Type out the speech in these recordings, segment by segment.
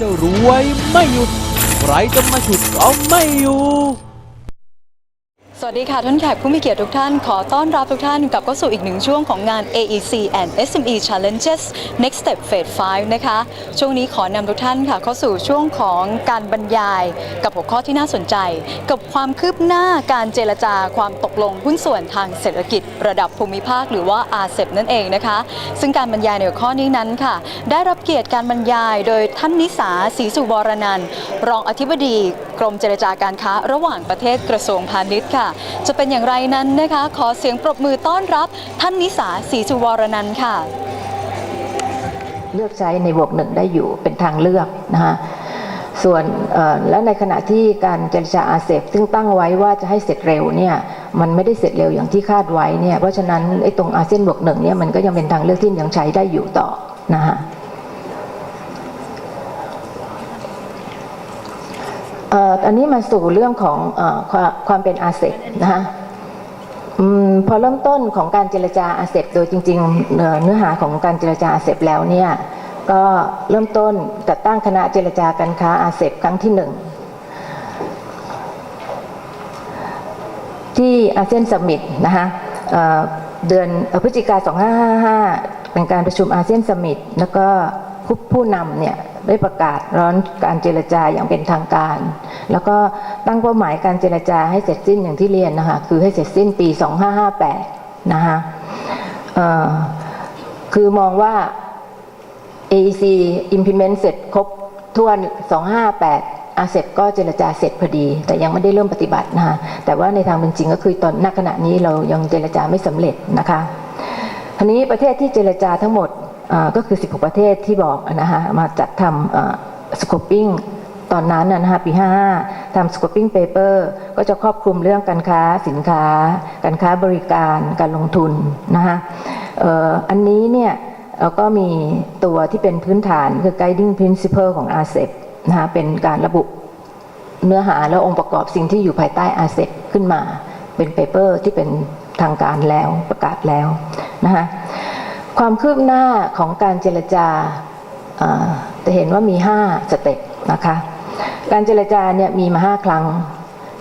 จะรวยไม่หยุด ใครจะมาฉุดก็ไม่อยู่ สวัสดีค่ะท่านแขกผู้มีเกียรติทุกท่านขอต้อนรับทุกท่านกลับเข้าสู่อีกหนึ่งช่วงของงาน AEC and SME Challenges Next Step Phase 5 นะคะ ช่วงนี้ขอนำทุกท่านค่ะเข้าสู่ช่วงของการบรรยายกับหัวข้อที่น่าสนใจ กับความคืบหน้าการเจรจาความตกลงหุ้นส่วนทางเศรษฐกิจระดับภูมิภาคหรือว่า RCEP นั่นเองนะคะ ซึ่งการบรรยายในหัวข้อนี้นั้นค่ะ ได้รับเกียรติการบรรยาย โดยท่านนิสาศรีสุวรนันท์รองอธิบดี กรมเจรจาการค้าระหว่างประเทศกระทรวงพาณิชย์ค่ะจะเป็นอย่างไรนั้นนะคะ ขอเสียงปรบมือต้อนรับท่านนิสาศรีสุวรนันท์ค่ะ เลือกใช้ในบวกหนึ่งได้อยู่เป็นทางเลือกนะฮะส่วนแล้วในขณะที่การเจรจาอาเซบซึ่งตั้งไว้ว่าจะให้เสร็จเร็วเนี่ยมันไม่ได้เสร็จเร็วอย่างที่คาดไว้เนี่ยเพราะฉะนั้นไอ้ตรงอาเซียนบวกหนึ่งเนี่ยมันก็ยังเป็นทางเลือกที่ยังใช้ได้อยู่ต่อนะฮะ อันนี้มาสู่เรื่องของอความความเป็นอาเซบนะฮะอพอเริ่มต้นของการเจรจาอาเซบโดยจริงๆเนื้อหาของการเจรจาอาเซบแล้วเนี่ยก็เริ่มต้นจัดตั้งคณะเจรจาการค้าอาเซบครั้งที่หนึ่งที่อาเซียนสมิตนะคะเอ่อเดือนเอ่อพฤศจิกา 2555 เป็นการประชุมอาเซียนสมิตแล้วก็ผู้ผู้นำเนี่ย ได้ประกาศร้อนการเจรจาอย่างเป็นทางการ แล้วก็ตั้งเป้าหมายการเจรจาให้เสร็จสิ้นอย่างที่เรียนนะคะคือให้เสร็จสิ้นปี 2558 นะคะคือมองว่า AEC implement เสร็จครบถ้วน 258อาเซบก็เจรจาเสร็จพอดี แต่ยังไม่ได้เริ่มปฏิบัตินะคะแต่ว่าในทางเป็นจริงก็คือตอนณขณะนี้เรายังเจรจาไม่สำเร็จนะคะทีนี้ประเทศที่เจรจาทั้งหมด ก็คือ 16 ประเทศที่บอกนะคะมาจัดทำสโคปปิ้งตอนนั้นนะนะคะปี 55ทำ scoping paper ก็จะครอบคลุมเรื่องการค้าสินค้า การค้าบริการการลงทุนนะคะอ่ออันนี้เนี่ยเราก็มีตัวที่เป็นพื้นฐานคือ guiding principle ของ RCEP นะคะเป็นการระบุเนื้อหาและองค์ประกอบสิ่งที่อยู่ภายใต้ RCEP ขึ้นมา เป็นเปเปอร์ที่เป็นทางการแล้วประกาศแล้วนะคะ ความคืบหน้าของการเจรจาจะเห็นว่ามี 5 สเต็ปนะคะ การเจรจาเนี่ยมีมา 5 ครั้ง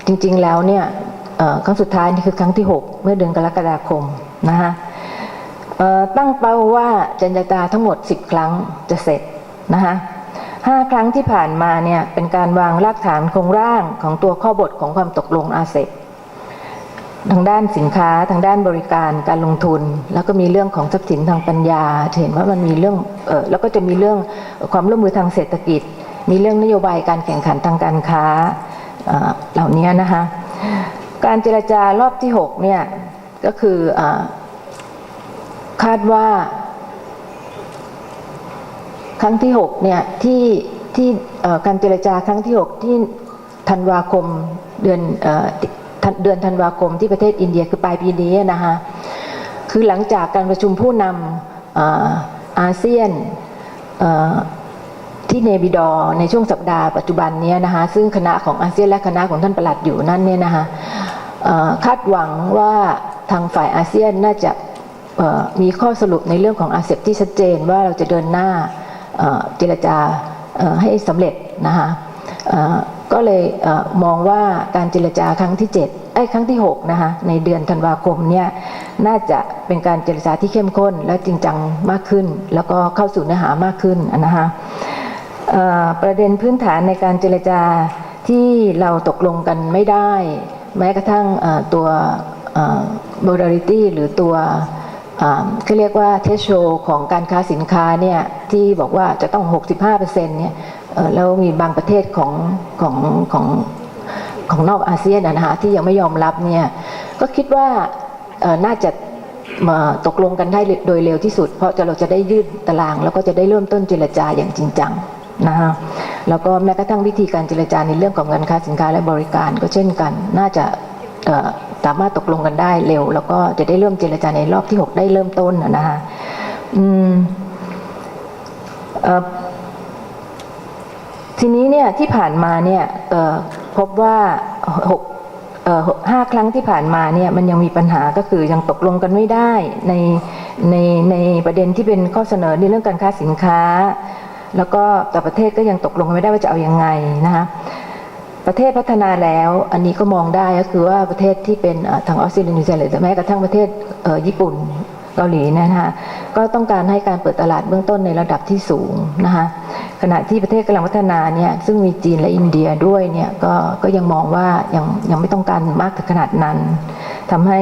จริงๆแล้วเนี่ยครั้งสุดท้ายนี่คือครั้งที่ 6 เมื่อเดือนกรกฎาคมนะคะตั้งเป้าว่าเจรจาทั้งหมด 10 ครั้งจะเสร็จนะคะห้าครั้งที่ผ่านมาเนี่ยเป็นการวางรากฐานโครงร่างของตัวข้อบทของความตกลงอาเซ ทางด้านสินค้าทางด้านบริการการลงทุน แล้วก็มีเรื่องของทรัพย์สินทางปัญญาเห็นว่ามันมีเรื่องเออแล้วก็จะมีเรื่องความร่วมมือทางเศรษฐกิจ มีเรื่องนโยบายการแข่งขันทางการค้าเเหล่านี้นะคะการเจรจารอบที่6เนี่ยก็คืออคาดว่า ครั้งที่6เนี่ยที่ที่การเจรจาครั้งที่ 6 ที่ธันวาคมเดือน เดือนธันวาคมที่ประเทศอินเดียคือปลายปีนี้นะคะคือหลังจากการประชุมผู้นำเอ่อาเซียนที่เนบิดอในช่วงสัปดาห์ปัจจุบันนี้นะคะซึ่งคณะของอาเซียนและคณะของท่านประหลัดอยู่นั่นเนี่ยนะคะคาดหวังว่าทางฝ่ายอาเซียนน่าจะมีข้อสรุปในเรื่องของอาเซียนที่ชัดเจนว่าเราจะเดินหน้าเอ่อเจรจาให้สำเร็จนะคะ ก็เลยเออมองว่าการเจรจาครั้งที่7ไอ้ครั้งที่6นะคะในเดือนธันวาคมเนี่ยน่าจะเป็นการเจรจาที่เข้มข้นและจริงจังมากขึ้น แล้วก็เข้าสู่เนื้อหามากขึ้นนะคะประเด็นพื้นฐานในการเจรจาที่เราตกลงกันไม่ได้ แม้กระทั่งตัวเอ่อ modality หรือตัวเขาเรียกว่าเทสโชของการค้าสินค้าเนี่ยที่บอกว่าจะต้อง 65%เนี่ยเอ่อ แล้วมีบางประเทศของของของของนอกอาเซียนนะนะคะที่ยังไม่ยอมรับเนี่ยก็คิดว่าน่าจะมาตกลงกันได้โดยเร็วที่สุด เพราะจะเราจะได้ยืดตาราง แล้วก็จะได้เริ่มต้นเจรจาอย่างจริงจังนะคะแล้วก็แม้กระทั่งวิธีการเจรจาในเรื่องของการค้าสินค้าและบริการก็เช่นกัน น่าจะสามารถตกลงกันได้เร็ว แล้วก็จะได้เริ่มเจรจาในรอบที่ 6 ได้เริ่มต้นนะนะคะอืมเอ่อ ทีนี้เนี่ยที่ผ่านมาเนี่ยพบว่าหกห้าครั้งที่ผ่านมาเนี่ยมันยังมีปัญหาก็คือยังตกลงกันไม่ได้ในในในประเด็นที่เป็นข้อเสนอในเรื่องการค้าสินค้า แล้วก็แต่ประเทศก็ยังตกลงกันไม่ได้ว่าจะเอายังไงนะคะประเทศพัฒนาแล้วอันนี้ก็มองได้ก็คือว่าประเทศที่เป็นทางออสเตรเลียนิวซีแลนด์หรือแม้กระทั่งประเทศญี่ปุ่น เกาหลีนะคะก็ต้องการให้การเปิดตลาดเบื้องต้นในระดับที่สูงนะคะขณะที่ประเทศกำลังพัฒนาเนี่ยซึ่งมีจีนและอินเดียด้วยเนี่ยก็ก็ยังมองว่ายังยังไม่ต้องการมากถึงขนาดนั้นทำให้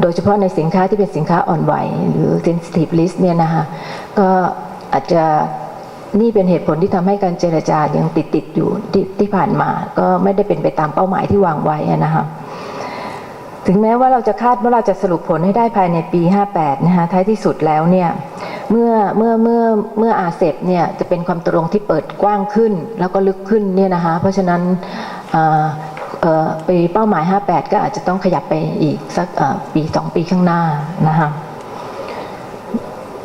โดยเฉพาะในสินค้าที่เป็นสินค้าอ่อนไหว หรือ sensitive list เนี่ยนะคะก็อาจจะนี่เป็นเหตุผลที่ทำให้การเจรจายังติดติดอยู่ที่ที่ผ่านมา ก็ไม่ได้เป็นไปตามเป้าหมายที่วางไว้นะคะ ถึงแม้ว่าเราจะคาดว่าเราจะสรุปผลให้ได้ภายในปี 58 นะคะท้ายที่สุดแล้วเนี่ยเมื่อเมื่อเมื่อเมื่ออาเซบเนี่ยจะเป็นความตกลงที่เปิดกว้างขึ้น แล้วก็ลึกขึ้นเนี่ยนะคะเพราะฉะนั้นปีเป้าหมาย 58 ก็อาจจะต้องขยับไปอีกสักเอ่อปี 2 ปีข้างหน้านะคะ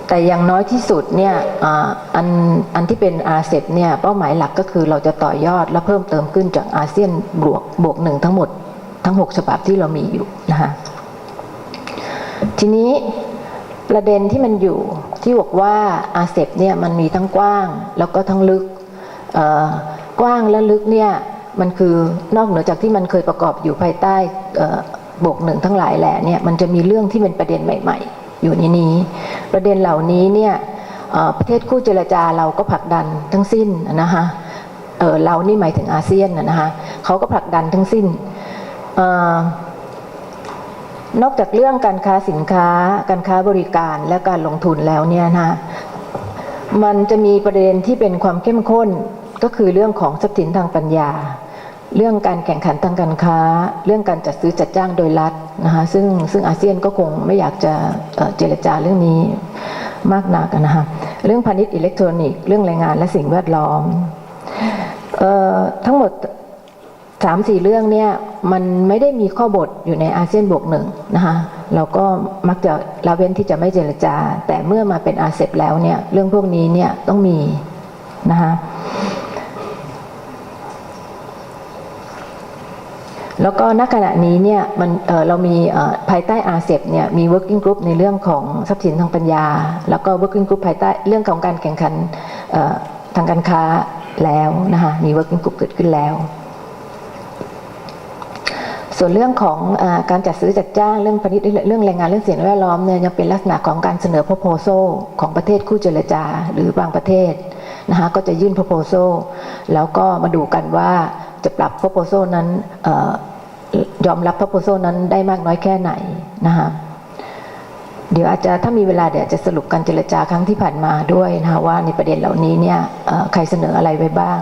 แต่อย่างน้อยที่สุดเนี่ยอ,อันอันที่เป็นอาเซเนี่ยเป้าหมายหลักก็คือเราจะต่อยอดและเพิ่มเติมขึ้นจากอาเซียนบวกบวกหนึ่งทั้งหมด ทั้ง6ฉบับที่เรามีอยู่นะคะทีนี้ประเด็นที่มันอยู่ที่บอกว่าอาเซเนี่ยมันมีทั้งกว้างแล้วก็ทั้งลึกกว้างและลึกเนี่ยมันคือนอกเหนือจากที่มันเคยประกอบอยู่ภายใต้บกหนึ่งทั้งหลายแหละเนี่ยมันจะมีเรื่องที่เป็นประเด็นใหม่ ๆ อยู่ในนี้ ประเด็นเหล่านี้เนี่ยประเทศคู่เจรจาเราก็ผลักดันทั้งสิ้นนะคะเเรานี่หมายถึงอาเซียนนะนะคะเขาก็ผลักดันทั้งสิ้น นอกจากเรื่องการค้าสินค้า การค้าบริการและการลงทุนแล้วเนี่ยนะมันจะมีประเด็นที่เป็นความเข้มข้นก็คือเรื่องของทรัพย์สินทางปัญญา เรื่องการแข่งขันทางการค้า เรื่องการจัดซื้อจัดจ้างโดยรัฐนะคะซึ่งซึ่งอาเซียนก็คงไม่อยากจะเจรจาเรื่องนี้มากนักนะคะเรื่องพาณิชย์อิเล็กทรอนิกส์เรื่องแรงงานและสิ่งแวดล้อมออทั้งหมด สามสี่เรื่องเนี่ยมันไม่ได้มีข้อบทอยู่ในอาเซียนบวกหนึ่งนะคะเราก็มักจะละเว้นที่จะไม่เจรจา แต่เมื่อมาเป็นอาเซบแล้วเนี่ยเรื่องพวกนี้เนี่ยต้องมีนะคะแล้วก็ณขณะนี้เนี่ยมันเเรามีภายใต้อาเซบเนี่ยมี working group ในเรื่องของทรัพย์สินทางปัญญา แล้วก็ working group ภายใต้เรื่องของการแข่งขันทางการค้าแล้วนะคะมี working group เกิดขึ้นแล้ว ส่วนเรื่องของอการจัดซื้อจัดจ้างเรื่องพาณิชย์เรื่องแรงงานเรื่องสิ่งแวดล้อมเนี่ยยังเป็นลักษณะของการเสนอ proposal ของประเทศคู่เจรจาหรือบางประเทศนะคะก็จะยื่น proposal แล้วก็มาดูกันว่าจะปรับ proposal นั้นออยอมรับ proposal นั้นได้มากน้อยแค่ไหนนะคะเดี๋ยวอาจจะถ้ามีเวลาเดี๋ยวจะสรุปการเจรจาครั้งที่ผ่านมาด้วยนะคะว่าในประเด็นเหล่านี้เนี่ยใครเสนออะไรไว้บ้าง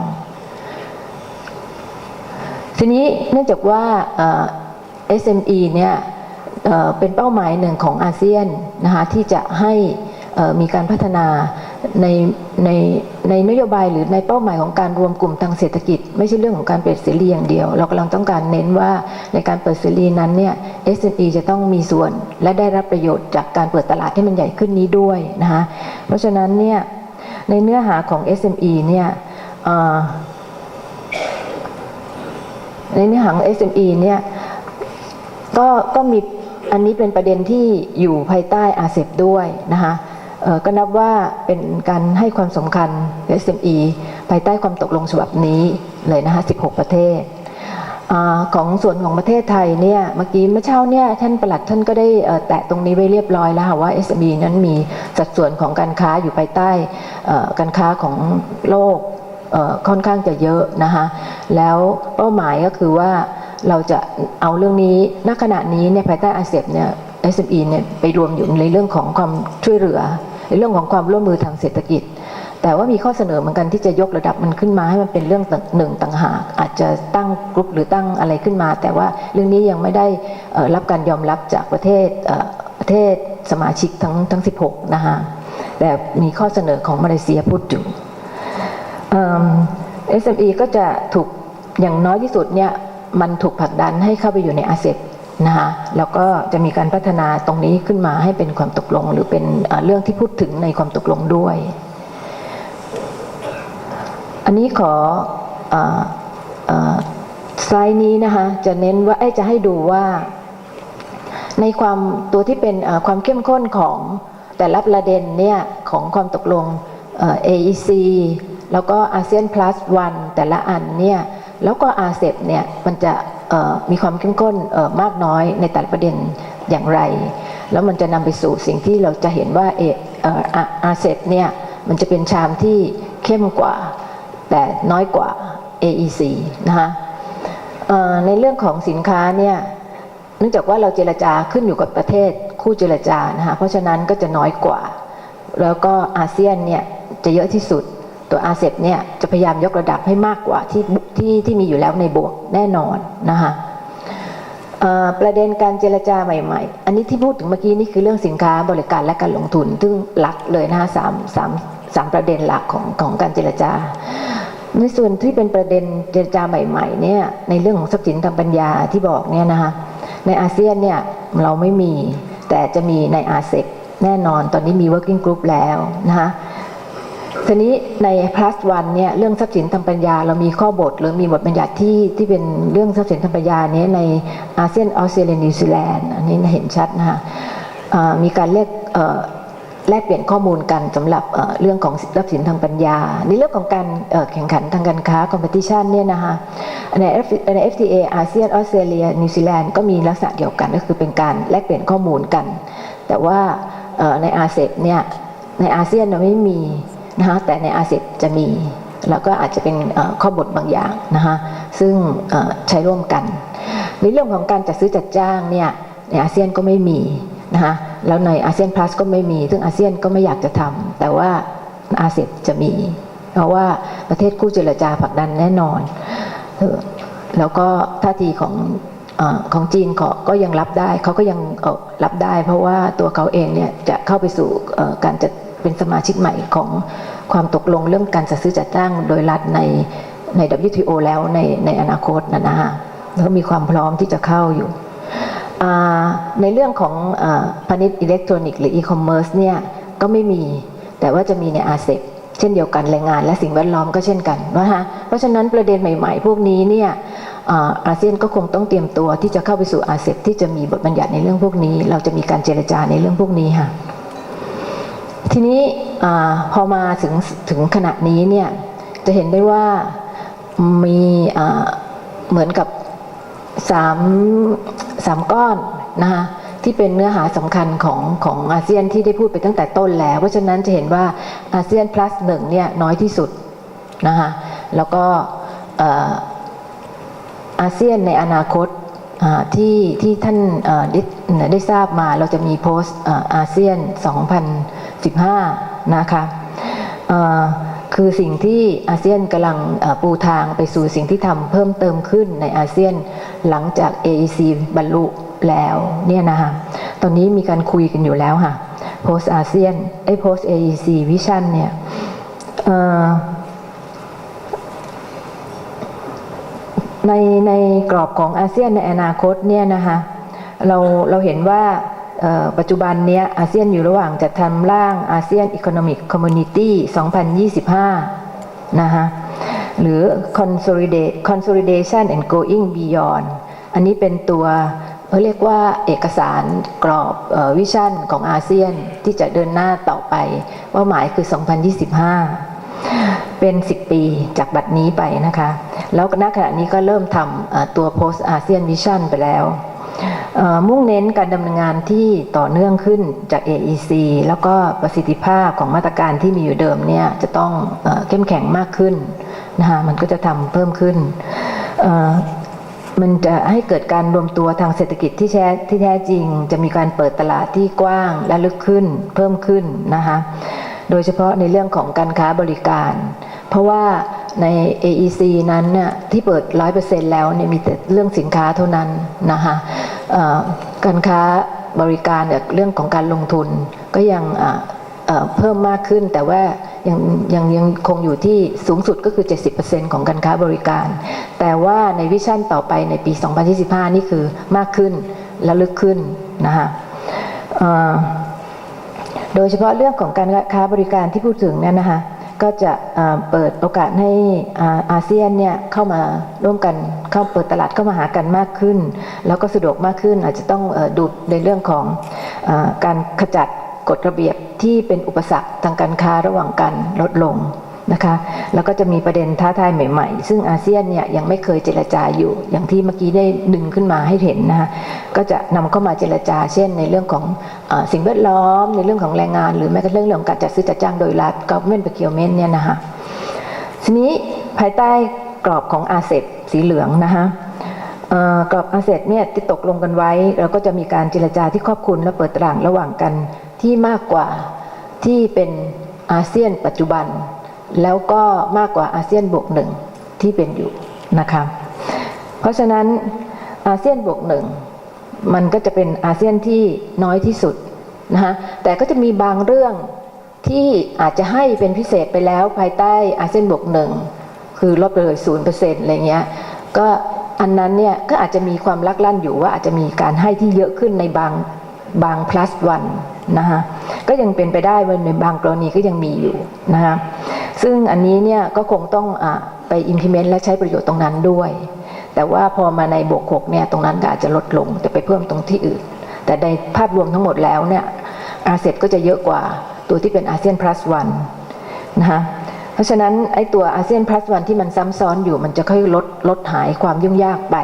ทีนี้เนื่องจากว่า SME เนี่ยเป็นเป้าหมายหนึ่งของอาเซียนนะคะที่จะให้มีการพัฒนาในในในนโยบายหรือในเป้าหมายของการรวมกลุ่มทางเศรษฐกิจ ไม่ใช่เรื่องของการเปิดเสรีอย่างเดียว เรากำลังต้องการเน้นว่าในการเปิดเสรีนั้นเนี่ย SME จะต้องมีส่วนและได้รับประโยชน์จากการเปิดตลาดที่มันใหญ่ขึ้นนี้ด้วยนะคะเพราะฉะนั้นเนี่ยในเนื้อหาของ SME เนี่ย ในเนื้อหาของ SME เนี่ยก็ก็มีอันนี้เป็นประเด็นที่อยู่ภายใต้อาเซบด้วยนะคะก็นับว่าเป็นการให้ความสำคัญ SME ภายใต้ความตกลงฉบับนี้เลยนะคะ 16 ประเทศอของส่วนของประเทศไทยเนี่ยเมื่อกี้เมื่อเช้าเนี่ยท่านประหลัดท่านก็ได้แตะตรงนี้ไว้เรียบร้อยแล้วค่ะว่า SME นั้นมีสัดส่วนของการค้าอยู่ภายใต้การค้าของโลก ค่อนข้างจะเยอะนะคะแล้วเป้าหมายก็คือว่าเราจะเอาเรื่องนี้ณขณะนี้เนี่ยภายใต้อาเซียนเนี่ย SME เนี่ยไปรวมอยู่ในเรื่องของความช่วยเหลือในเรื่องของความร่วมมือทางเศรษฐกิจ แต่ว่ามีข้อเสนอเหมือนกันที่จะยกระดับมันขึ้นมาให้มันเป็นเรื่องหนึ่งต่างหาก อาจจะตั้งกลุ่มหรือตั้งอะไรขึ้นมา แต่ว่าเรื่องนี้ยังไม่ได้รับการยอมรับจากประเทศประเทศสมาชิกทั้งทั้ง 16 นะคะแต่มีข้อเสนอของมาเลเซียพูดอยู่ SME ก็จะถูกอย่างน้อยที่สุดเนี่ยมันถูกผลักดันให้เข้าไปอยู่ในอาเซียนนะคะแล้วก็จะมีการพัฒนาตรงนี้ขึ้นมาให้เป็นความตกลง หรือเป็นเรื่องที่พูดถึงในความตกลงด้วย อันนี้ขออ่อเอ่อสไลด์นี้นะคะจะเน้นว่าจะให้ดูว่า ในความตัวที่เป็นความเข้มข้นของแต่ละประเด็นเนี่ยของความตกลง AEC แล้วก็อาเซียน plus one แต่ละอันเนี่ยแล้วก็อาเซบเนี่ยมันจะมีความเข้มข้นมากน้อยในแต่ละประเด็นอย่างไร แล้วมันจะนำไปสู่สิ่งที่เราจะเห็นว่าเอเอ่อาเซบเนี่ยมันจะเป็นชามที่เข้มกว่า แต่น้อยกว่า AEC นะคะในเรื่องของสินค้าเนี่ยเนื่องจากว่าเราเจรจาขึ้นอยู่กับประเทศคู่เจรจานะคะเพราะฉะนั้นก็จะน้อยกว่า แล้วก็อาเซียนเนี่ยจะเยอะที่สุด ตัวอาเซบเนี่ยจะพยายามยกระดับให้มากกว่าที่ที่ที่มีอยู่แล้วในบวกแน่นอนนะคะประเด็นการเจรจาใหม่ ๆ อันนี้ที่พูดถึงเมื่อกี้นี่คือเรื่องสินค้าบริการและการลงทุน ซึ่งหลักเลยนะคะสามสามสามประเด็นหลักของของการเจรจา ในส่วนที่เป็นประเด็นเจรจาใหม่ๆเนี่ยในเรื่องของทรัพย์สินทางปัญญาที่บอกเนี่ยนะคะในอาเซียนเนี่ยเราไม่มีแต่จะมีในอาเซบแน่นอนตอนนี้มี working group แล้วนะคะ ทีนี้ใน plus one เนี่ยเรื่องทรัพย์สินทางปัญญา เรามีข้อบทหรือมีบทบัญญัติที่ที่เป็นเรื่องทรัพย์สินทางปัญญาเนี้ในอาเซียนออสเตรเลียนิวซีแลนด์อันนี้เห็นชัดนะคะมีการเรียกแลกเปลี่ยนข้อมูลกันสำหรับเรื่องของทรัพย์สินทางปัญญา ในเรื่องของการแข่งขันทางการค้า competition เนี่ยนะคะใน F- ใน FTA อาเซียนออสเตรเลียนิวซีแลนด์ก็มีลักษณะเดียวกันก็คือเป็นการแลกเปลี่ยนข้อมูลกัน แต่ว่าในอาเซบเนี่ยในอาเซียนเราไม่มี นะคะแต่ในอาเซบจะมี แล้วก็อาจจะเป็นข้อบทบางอย่างนะคะซึ่งใช้ร่วมกัน ในเรื่องของการจัดซื้อจัดจ้างเนี่ยในอาเซียนก็ไม่มีนะคะแล้วในอาเซียนพลัสก็ไม่มี ซึ่งอาเซียนก็ไม่อยากจะทำแต่ว่าอาเซียนจะมี เพราะว่าประเทศคู่เจรจาผลักดันแน่นอน แล้วก็ท่าทีของอของจีนเขาก็ยังรับได้ เขาก็ยังรับได้ เพราะว่าตัวเขาเองเนี่ยจะเข้าไปสู่การจัด เป็นสมาชิกใหม่ของความตกลงเรื่องการจัดซื้อจัดจ้างโดยรัฐในใน WTO แล้วในในอนาคตนะนะฮะแล้วมีความพร้อมที่จะเข้าอยู่ ในเรื่องของอพาณิชย์อิเล็กทรอนิกส์หรืออีคอมเมิร์ซเนี่ยก็ไม่มีแต่ว่าจะมีในอาเซบเช่นเดียวกันแรงงานและสิ่งแวดล้อมก็เช่นกันนะคะเพราะฉะนั้นประเด็นใหม่ ๆ พวกนี้เนี่ยอาอาเซียนก็คงต้องเตรียมตัวที่จะเข้าไปสู่อาเซบที่จะมีบทบัญญัติในเรื่องพวกนี้ เราจะมีการเจรจาในเรื่องพวกนี้ค่ะ ทีนี้อพอมาถึงถึงขณะนี้เนี่ยจะเห็นได้ว่ามีเหมือนกับสามสามก้อนนะคะที่เป็นเนื้อหาสำคัญของของอาเซียนที่ได้พูดไปตั้งแต่ต้นแล้ว เพราะฉะนั้นจะเห็นว่าอาเซียน plus หนึ่งเนี่ยน้อยที่สุดนะคะแล้วก็อาเซียนในอนาคตที่ที่ท่านได้ได้ทราบมาเราจะมีโพสต์อาเซียน 25 นะคะคือสิ่งที่อาเซียนกำลังปูทางไปสู่สิ่งที่ทำเพิ่มเติมขึ้นในอาเซียนหลังจาก AEC บรรลุแล้วเนี่ยนะคะตอนนี้มีการคุยกันอยู่แล้วค่ะโพสอาเซียนไอ้โพส AEC Vision เนี่ยในในกรอบของอาเซียนในอนาคตเนี่ยนะคะเราเราเห็นว่า ปัจจุบันเนี้ยอาเซียนอยู่ระหว่างจัดทำร่างอาเซียน Economic Community 2025 นะคะหรือ Consolidate Consolidation and Going Beyond อันนี้เป็นตัวเขาเรียกว่าเอกสารกรอบวิชั่นของอาเซียนที่จะเดินหน้าต่อไปเป้าหมายคือ 2025 เป็น 10 ปีจากบัดนี้ไปนะคะ แล้วณขณะนี้ก็เริ่มทำตัว post ASEAN Vision ไปแล้ว มุ่งเน้นการดำเนินงานที่ต่อเนื่องขึ้นจาก AEC แล้วก็ประสิทธิภาพของมาตรการที่มีอยู่เดิมเนี่ยจะต้องเอเข้มแข็งมากขึ้นนะคะมันก็จะทำเพิ่มขึ้น มันจะให้เกิดการรวมตัวทางเศรษฐกิจที่แท้ที่แท้จริง จะมีการเปิดตลาดที่กว้างและลึกขึ้นเพิ่มขึ้นนะคะโดยเฉพาะในเรื่องของการค้าบริการ เพราะว่าใน AEC นั้นเนี่ยที่เปิด 100%แล้วเนี่ยมีแต่เรื่องสินค้าเท่านั้นนะคะ การค้าบริการเรื่องของการลงทุนก็ยังเพิ่มมากขึ้น แต่ว่ายังยังยังคงอยู่ที่สูงสุดก็คือ 70%ของการค้าบริการ แต่ว่าในวิชั่นต่อไปในปี 2025 นี่คือมากขึ้นและลึกขึ้นนะคะโดยเฉพาะเรื่องของการค้าบริการที่พูดถึงเนี่ยนะคะ ก็จะเปิดโอกาสให้อาเซียนเนี่ยเข้ามาร่วมกันเข้าเปิดตลาดเข้ามาหากันมากขึ้น แล้วก็สะดวกมากขึ้น อาจจะต้องดูในเรื่องของอการขจัดกฎระเบียบที่เป็นอุปสรรคทางการค้าระหว่างกันลดลง นะคะ แล้วก็จะมีประเด็นท้าทายใหม่ๆ ซึ่งอาเซียนเนี่ยยังไม่เคยเจรจาอยู่ อย่างที่เมื่อกี้ได้ดึงขึ้นมาให้เห็นนะคะก็จะนำเข้ามาเจรจา เช่น ในเรื่องของอสิ่งแวดล้อม ในเรื่องของแรงงาน หรือแม้กระทั่งเรื่องของการจัดซื้อจัดจ้างโดยรัฐ government procurement เนี่ยนะคะทีนี้ภายใต้กรอบของอาเซบสีเหลืองนะคะกรอบอาเซบเนี่ยที่ตกลงกันไว้ เราก็จะมีการเจรจาที่ครอบคลุมและเปิดตลาดระหว่างกันที่มากกว่าที่เป็นอาเซียนปัจจุบัน แล้วก็มากกว่าอาเซียนบวกหนึ่งที่เป็นอยู่นะคะเพราะฉะนั้นอาเซียนบวกหนึ่งมันก็จะเป็นอาเซียนที่น้อยที่สุดนะคะแต่ก็จะมีบางเรื่องที่อาจจะให้เป็นพิเศษไปแล้วภายใต้อาเซียนบวกหนึ่งคือลดไปเลยศูนย์เปอร์เซ็นต์อะไรเงี้ยก็อันนั้นเนี่ยก็อาจจะมีความลักลั่นอยู่ว่าอาจจะมีการให้ที่เยอะขึ้นในบางบาง plus one นะคะก็ยังเป็นไปได้ว่าในบางกรณีก็ยังมีอยู่นะคะ ซึ่งอันนี้เนี่ยก็คงต้องอไป implement และใช้ประโยชน์ตรงนั้นด้วย แต่ว่าพอมาในบวกหกเนี่ยตรงนั้นก็อาจจะลดลง แต่ไปเพิ่มตรงที่อื่น แต่ในภาพรวมทั้งหมดแล้วเนี่ยอาเซียนก็จะเยอะกว่าตัวที่เป็นอาเซียน plus one นะคะเพราะฉะนั้นไอ้ตัวอาเซียน plus one ที่มันซ้ำซ้อนอยู่มันจะค่อยลดลดหายความยุ่งยากไป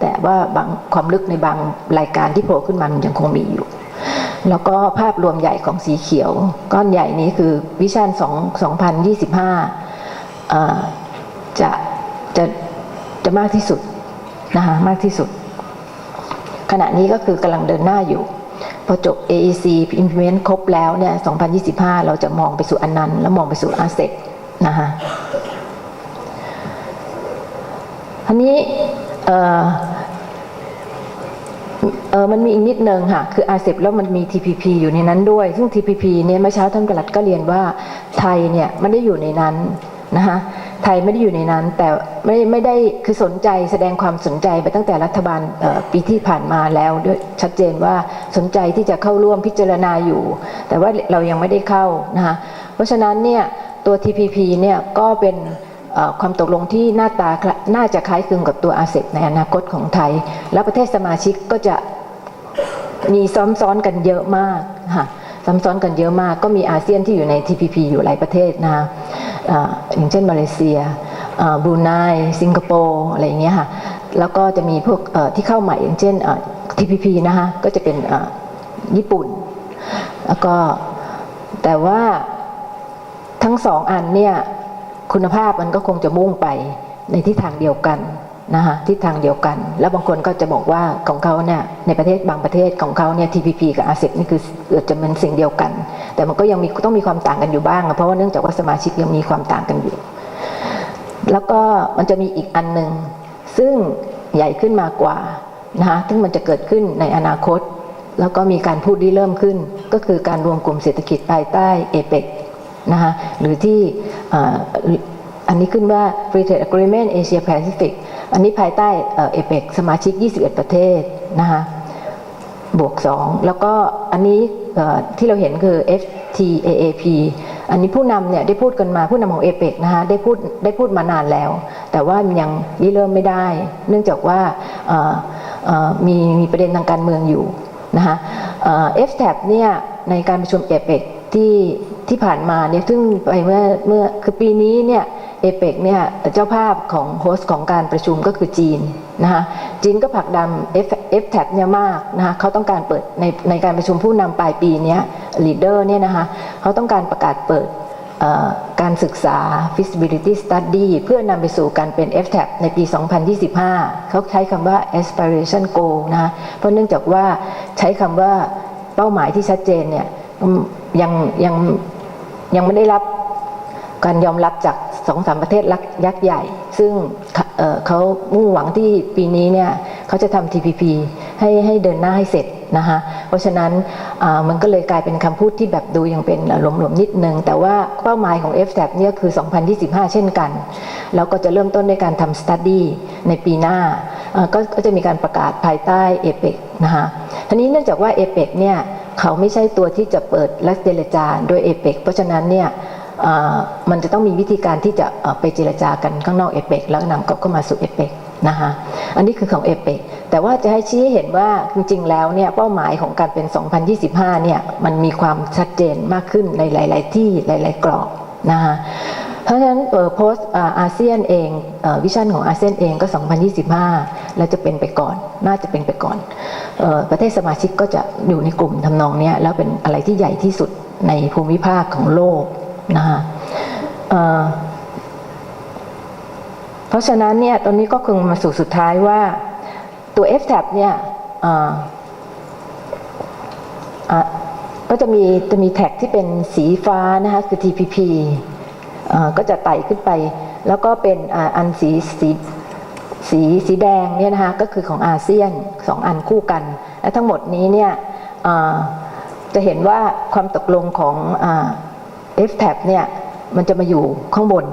แต่ว่าบางความลึกในบางรายการที่โผล่ขึ้นมามันยังคงมีอยู่ แล้วก็ภาพรวมใหญ่ของสีเขียว ก้อนใหญ่นี้คือวิชั่น2 2025จะจะจะมากที่สุดนะคะมากที่สุด ขณะนี้ก็คือกำลังเดินหน้าอยู่ พอจบ AEC implement ครบแล้วเนี่ย 2025 เราจะมองไปสู่อันนั้น แล้วมองไปสู่ ASEP นะคะอันนี้ เออมันมีอีกนิดนึงค่ะ คือ ASEP แล้วมันมี TPP อยู่ในนั้นด้วย ซึ่ง TPP เนี่ยเมื่อเช้าท่านประหลัดก็เรียนว่าไทยเนี่ยไม่ได้อยู่ในนั้นนะคะไทยไม่ได้อยู่ในนั้น แต่ไม่ไม่ได้คือสนใจแสดงความสนใจไปตั้งแต่รัฐบาลปีที่ผ่านมาแล้วด้วยชัดเจนว่าสนใจที่จะเข้าร่วมพิจารณาอยู่ แต่ว่าเรายังไม่ได้เข้านะคะเพราะฉะนั้นเนี่ยตัว TPP เนี่ยก็เป็น ความตกลงที่หน้าตาน่าจะคล้ายคลึงกับตัวอาเซในอนาคตของไทย แล้วประเทศสมาชิกก็จะมีซ้ำซ้อนกันเยอะมากค่ะซ้ำซ้อนกันเยอะมากก็มีอาเซียนที่อยู่ใน TPP อยู่หลายประเทศนะคะอย่างเช่นมาเลเซียบรูไนสิงคโปร์อะไรอย่างเงี้ยค่ะแล้วก็จะมีพวกที่เข้าใหม่อย่างเช่น TPP นะคะก็จะเป็นญี่ปุ่น แล้วก็แต่ว่าทั้งสองอันเนี่ย คุณภาพมันก็คงจะมุ่งไปในทิศทางเดียวกันนะคะทิศทางเดียวกัน แล้วบางคนก็จะบอกว่าของเขาเนี่ยในประเทศบางประเทศของเขาเนี่ย TPP กับ ASEP นี่คือเกือบจะเป็นสิ่งเดียวกัน แต่มันก็ยังมีต้องมีความต่างกันอยู่บ้าง เพราะว่าเนื่องจากว่าสมาชิกยังมีความต่างกันอยู่ แล้วก็มันจะมีอีกอันหนึ่งซึ่งใหญ่ขึ้นมากว่านะคะซึ่งมันจะเกิดขึ้นในอนาคต แล้วก็มีการพูดที่เริ่มขึ้น ก็คือการรวมกลุ่มเศรษฐกิจภายใต้เอเปก นะคะหรือที่อันนี้ขึ้นว่า Free Trade Agreement Asia Pacific อันนี้ภายใต้เอเปกสมาชิก 21 ประเทศนะคะบวก 2 แล้วก็อันนี้ที่เราเห็นคือ FTAAP อันนี้ผู้นำเนี่ยได้พูดกันมาผู้นำของเอเปกนะคะได้พูดได้พูดมานานแล้ว แต่ว่ามันยังริเริ่มไม่ได้ เนื่องจากว่ามีมีประเด็นทางการเมืองอยู่นะคะเอ่อ FTAP เนี่ยในการประชุมเอเปกที่ ที่ผ่านมาเนี่ยซึ่งไปเมื่อเมื่อคือปีนี้เนี่ยเอเปกเนี่ยเจ้าภาพของโฮสต์ของการประชุมก็คือจีนนะคะจีนก็ผลักดัน F FTAP เนี่ยมากนะคะเขาต้องการเปิดในในการประชุมผู้นำปลายปีนี้ย leader เนี่ยนะคะเขาต้องการประกาศเปิดการศึกษา feasibility study เพื่อนำไปสู่การเป็น FTAP ในปี 2025 เขาใช้คำว่า aspiration goal นะเพราะเนื่องจากว่าใช้คำว่าเป้าหมายที่ชัดเจนเนี่ยยังยัง ยังไม่ได้รับการยอมรับจากสองสามประเทศลักยักษ์ใหญ่ ซึ่งเเขามุ่งหวังที่ปีนี้เนี่ยเขาจะทำ TPP ให้ให้เดินหน้าให้เสร็จนะคะเพราะฉะนั้นมันก็เลยกลายเป็นคำพูดที่แบบดูยังเป็นหลวมๆนิดนึง แต่ว่าเป้าหมายของ f t a p เนี่ยคือ 2025 เช่นกัน แล้วก็จะเริ่มต้นด้วยการทำ study ในปีหน้าก็ก็จะมีการประกาศภายใต้ APEC นะคะทีนี้เนื่องจากว่า APEC เนี่ย เขาไม่ใช่ตัวที่จะเปิดและเจรจาโดย APEC เพราะฉะนั้นเนี่ยมันจะต้องมีวิธีการที่จะไปเจรจากันข้างนอกเอเปกแล้วนำกลับเข้ามาสู่เอเปกนะคะอันนี้คือของเอเปกแต่ว่าจะให้ชี้ให้เห็นว่าจริงๆแล้วเนี่ยเป้าหมายของการเป็น 2025 เนี่ยมันมีความชัดเจนมากขึ้นในหลาย ๆ ที่หลาย ๆ กรอบนะคะ เพราะฉะนั้นโพสต์อาเซียนเองวิชั่นของอาเซียนเองก็ 2025 แล้วจะเป็นไปก่อน น่าจะเป็นไปก่อน ประเทศสมาชิกก็จะอยู่ในกลุ่มทำนองนี้แล้วเป็นอะไรที่ใหญ่ที่สุดในภูมิภาคของโลกนะคะเพราะฉะนั้นเนี่ยตอนนี้ก็คงมาสู่สุดท้ายว่าตัว FTAP เนี่ยก็จะมีจะมีแท็กที่เป็นสีฟ้านะคะคือ TPP ก็จะไต่ขึ้นไป แล้วก็เป็นอันสีสีสีสีแดงเนี่ยนะคะก็คือของอาเซียนสองอันคู่กัน และทั้งหมดนี้เนี่ยจะเห็นว่าความตกลงของเอ่า FTAP เนี่ยมันจะมาอยู่ข้างบน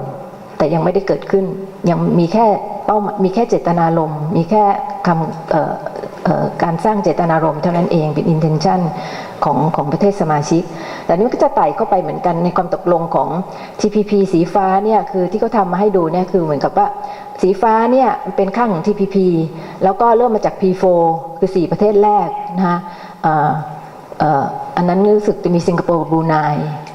แต่ยังไม่ได้เกิดขึ้น ยังมีแค่เป้ามีแค่เจตนารมมีแค่คำ การสร้างเจตนารมณ์เท่านั้นเองเป็น intention ของของประเทศสมาชิก แต่นี่มันก็จะไต่เข้าไปเหมือนกันในความตกลงของ TPP สีฟ้าเนี่ยคือที่เขาทำมาให้ดูเนี่ยคือเหมือนกับว่าสีฟ้าเนี่ยเป็นข้างของ TPP แล้วก็เริ่มมาจาก P4 คือ 4 ประเทศแรกนะคะอันนั้นรู้สึกจะมีสิงคโปร์บรูไน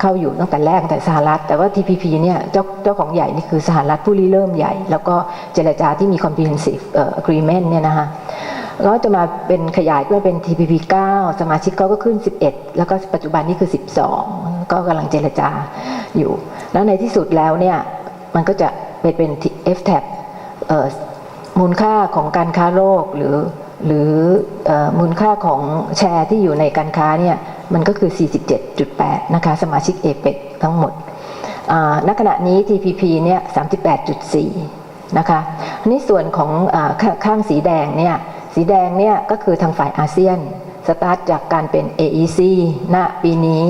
เข้าอยู่ตั้งแต่แรกตั้งแต่สหรัฐ แต่ว่า TPP เนี่ยเจ้าเจ้าของใหญ่นี่คือสหรัฐผู้ริเริ่มใหญ่ แล้วก็เจรจาที่มี comprehensive agreement เนี่ยนะคะ แล้วจะมาเป็นขยายก็เป็น TPP 9 สมาชิกเขาก็ขึ้น 11 แล้วก็ปัจจุบันนี้คือ 12 ก็กำลังเจรจาอยู่ แล้วในที่สุดแล้วเนี่ย มันก็จะไปเป็น FTAP มูลค่าของการค้าโลกหรือหรืออมูลค่าของแชร์ที่อยู่ในการค้าเนี่ย มันก็คือ 47.8 นะคะ สมาชิกเอเปกทั้งหมดณขณะนี้ TPP เนี่ย 38.4 นะคะนี้ส่วนของอขข้างสีแดงเนี่ย สีแดงเนี่ยก็คือทางฝ่ายอาเซียน สตาร์ทจากการเป็น AEC ณปีนี้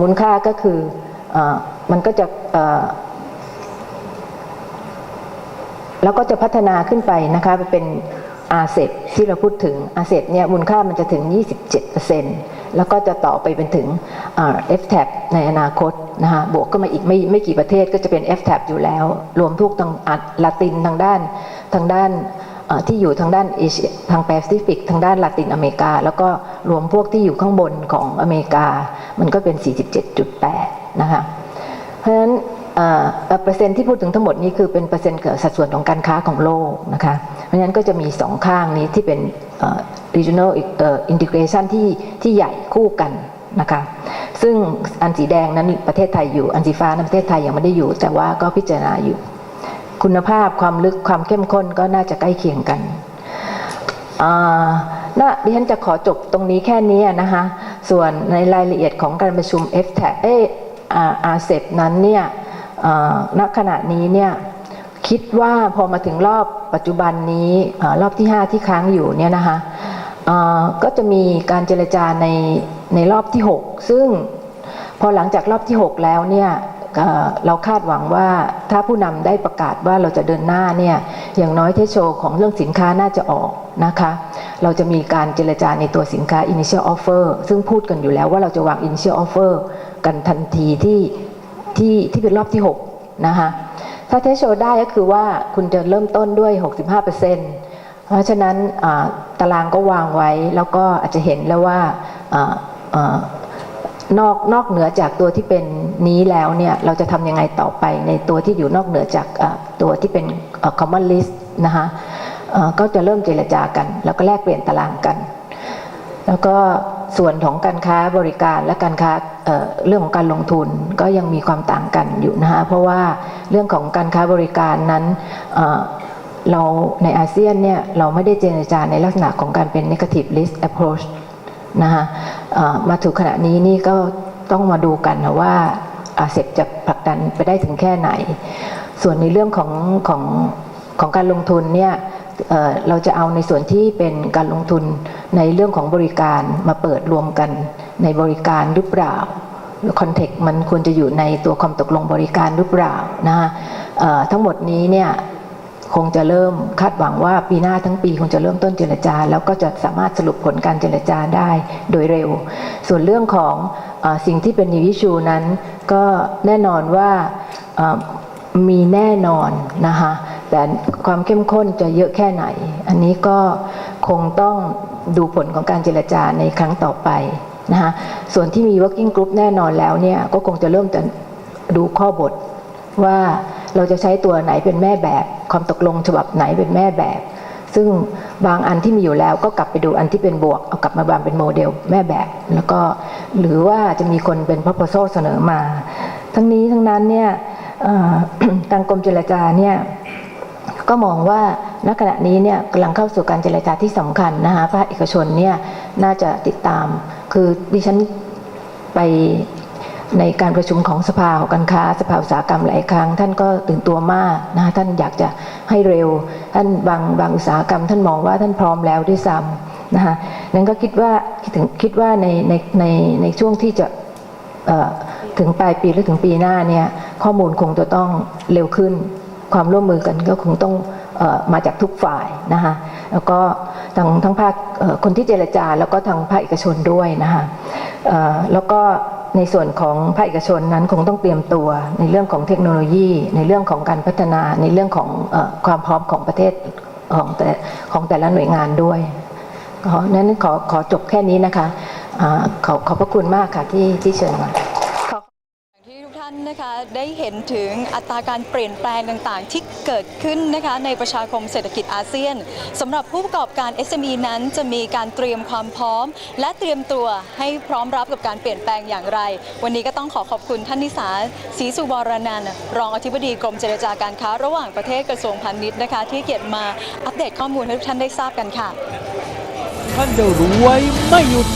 มูลค่าก็คืออมันก็จะแล้วก็จะพัฒนาขึ้นไปนะคะไปเป็นอาเซบที่เราพูดถึงอาเซบเนี่ยมูลค่ามันจะถึง 27%แล้วก็จะต่อไปเป็นถึงอ่า FTAP ในอนาคตนะคะบวกก็มาอีกไม่ไม่กี่ประเทศก็จะเป็น FTAP อยู่แล้ว รวมทุกทางอะลาตินทางด้านทางด้าน ที่อยู่ทางด้านเอเชียทางแปซิฟิก ทางด้านลาตินอเมริกา แล้วก็รวมพวกที่อยู่ข้างบนของอเมริกา มันก็เป็น 47.8 นะคะ เพราะฉะนั้นเอ่อเปอร์เซ็นต์ที่พูดถึงทั้งหมดนี้คือเป็นเปอร์เซ็นต์เกิดสัดส่วนของการค้าของโลกนะคะ เพราะฉะนั้นก็จะมีสองข้างนี้ที่เป็นอ่อ regional อ่อ integration ที่ที่ใหญ่คู่กันนะคะซึ่งอันสีแดงนั้นประเทศไทยอยู่อันสีฟ้านั้นประเทศไทยยังไม่ได้อยู่ แต่ว่าก็พิจารณาอยู่ คุณภาพความลึกความเข้มข้นก็น่าจะใกล้เคียงกันอ่าน่ะดิฉันจะขอจบตรงนี้แค่นี้นะคะส่วนในรายละเอียดของการประชุม f t a เออาเซบนั้นเนี่ยณขณะนี้เนี่ยคิดว่าพอมาถึงรอบปัจจุบันนี้อรอบที่ 5 ที่ค้างอยู่เนี่ยนะคะก็จะมีการเจรจาในในรอบที่ 6 ซึ่งพอหลังจากรอบที่ 6 แล้วเนี่ย เราคาดหวังว่าถ้าผู้นำได้ประกาศว่าเราจะเดินหน้าเนี่ยอย่างน้อยเทสโชของเรื่องสินค้าน่าจะออกนะคะ เราจะมีการเจรจาในตัวสินค้า initial offer ซึ่งพูดกันอยู่แล้วว่าเราจะวาง initial offer กันทันทีที่ที่ที่เป็นรอบที่ 6 นะคะถ้าเทสโชได้ก็คือว่าคุณจะเริ่มต้นด้วย 65%เพราะฉะนั้นตารางก็วางไว้แล้วก็อาจจะเห็นแล้วว่า นอกนอกเหนือจากตัวที่เป็นนี้แล้วเนี่ยเราจะทำยังไงต่อไปในตัวที่อยู่นอกเหนือจากตัวที่เป็น common list นะคะก็จะเริ่มเจรจากัน แล้วก็แลกเปลี่ยนตารางกัน แล้วก็ส่วนของการค้าบริการและการค้าเเรื่องของการลงทุนก็ยังมีความต่างกันอยู่นะคะเพราะว่าเรื่องของการค้าบริการนั้นเเราในอาเซียนเนี่ยเราไม่ได้เจรจาในลักษณะของการเป็น negative list approach นะคะมาถึงขณะนี้นี่ก็ต้องมาดูกันนะว่าอาเซบจะผลักดันไปได้ถึงแค่ไหน ส่วนในเรื่องของของของการลงทุนเนี่ยเเราจะเอาในส่วนที่เป็นการลงทุนในเรื่องของบริการมาเปิดรวมกันในบริการหรือเปล่าคอนเทกต์มันควรจะอยู่ในตัวความตกลงบริการหรือเปล่านะคะทั้งหมดนี้เนี่ย คงจะเริ่มคาดหวังว่าปีหน้าทั้งปีคงจะเริ่มต้นเจรจา แล้วก็จะสามารถสรุปผลการเจรจาได้โดยเร็ว ส่วนเรื่องของอสิ่งที่เป็นนิวิชูนั้น ก็แน่นอนว่ามีแน่นอนนะคะแต่ความเข้มข้นจะเยอะแค่ไหน อันนี้ก็คงต้องดูผลของการเจรจาในครั้งต่อไปนะคะส่วนที่มี working group แน่นอนแล้วเนี่ยก็คงจะเริ่มจะดูข้อบทว่า เราจะใช้ตัวไหนเป็นแม่แบบ ความตกลงฉบับไหนเป็นแม่แบบ ซึ่งบางอันที่มีอยู่แล้วก็กลับไปดูอันที่เป็นบวกเอากลับมาวางเป็นโมเดลแม่แบบ แล้วก็หรือว่าจะมีคนเป็น proposal เสนอมา ทั้งนี้ทั้งนั้นเนี่ยทางกรมเจรจาเนี่ยก็มองว่าณขณะนี้เนี่ยกำลังเข้าสู่การเจรจาที่สำคัญนะคะภาคเอกชนเนี่ยน่าจะติดตาม คือดิฉันไป ในการประชุมของสภาหอการค้า สภาอุตสาหกรรมหลายครั้ง ท่านก็ตื่นตัวมากนะคะท่านอยากจะให้เร็ว ท่านบางบางอุตสาหกรรม ท่านมองว่าท่านพร้อมแล้วด้วยซ้ำนะคะนั้นก็คิดว่าคิดถึงคิดว่าในในในในช่วงที่จะเอ่อถึงปลายปีหรือถึงปีหน้าเนี่ยข้อมูลคงจะต้องเร็วขึ้น ความร่วมมือกันก็คงต้องเออมาจากทุกฝ่ายนะคะแล้วก็ทั้งทั้งภาคเอ่อคนที่เจรจาแล้วก็ทางภาคเอกชนด้วยนะคะเอ่อแล้วก็ ในส่วนของภาคเอกชนนั้นคงต้องเตรียมตัวในเรื่องของเทคโนโลยี ในเรื่องของการพัฒนาในเรื่องของอความพร้อมของประเทศของแต่ของแต่ละหน่วยงานด้วยนั้นขอขอจบแค่นี้นะคะอขอขอบพระคุณมากค่ะที่ที่เชิญมา อย่างที่ทุกท่า นะคะได้เห็นถึงอัตราการเปลี่ยนแปลงต่างๆ ที่เกิดขึ้นนะคะในประชาคมเศรษฐกิจอาเซียนสำหรับผู้ประกอบการ SME นั้นจะมีการเตรียมความพร้อม และเตรียมตัวให้พร้อมรับกับการเปลี่ยนแปลงอย่างไร วันนี้ก็ต้องขอขอบคุณท่านนิสาศรีสุวรนันท์รองอธิบดีกรมเจรจาการค้าระหว่างประเทศกระทรวงพาณิชย์นะคะ ที่เกียรติมาอัปเดตข้อมูลให้ทุกท่านได้ทราบกันค่ะ ท่านจะรวยไม่หยุด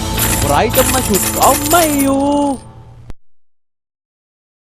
ใครจะมาฉุดเอาไม่อยู่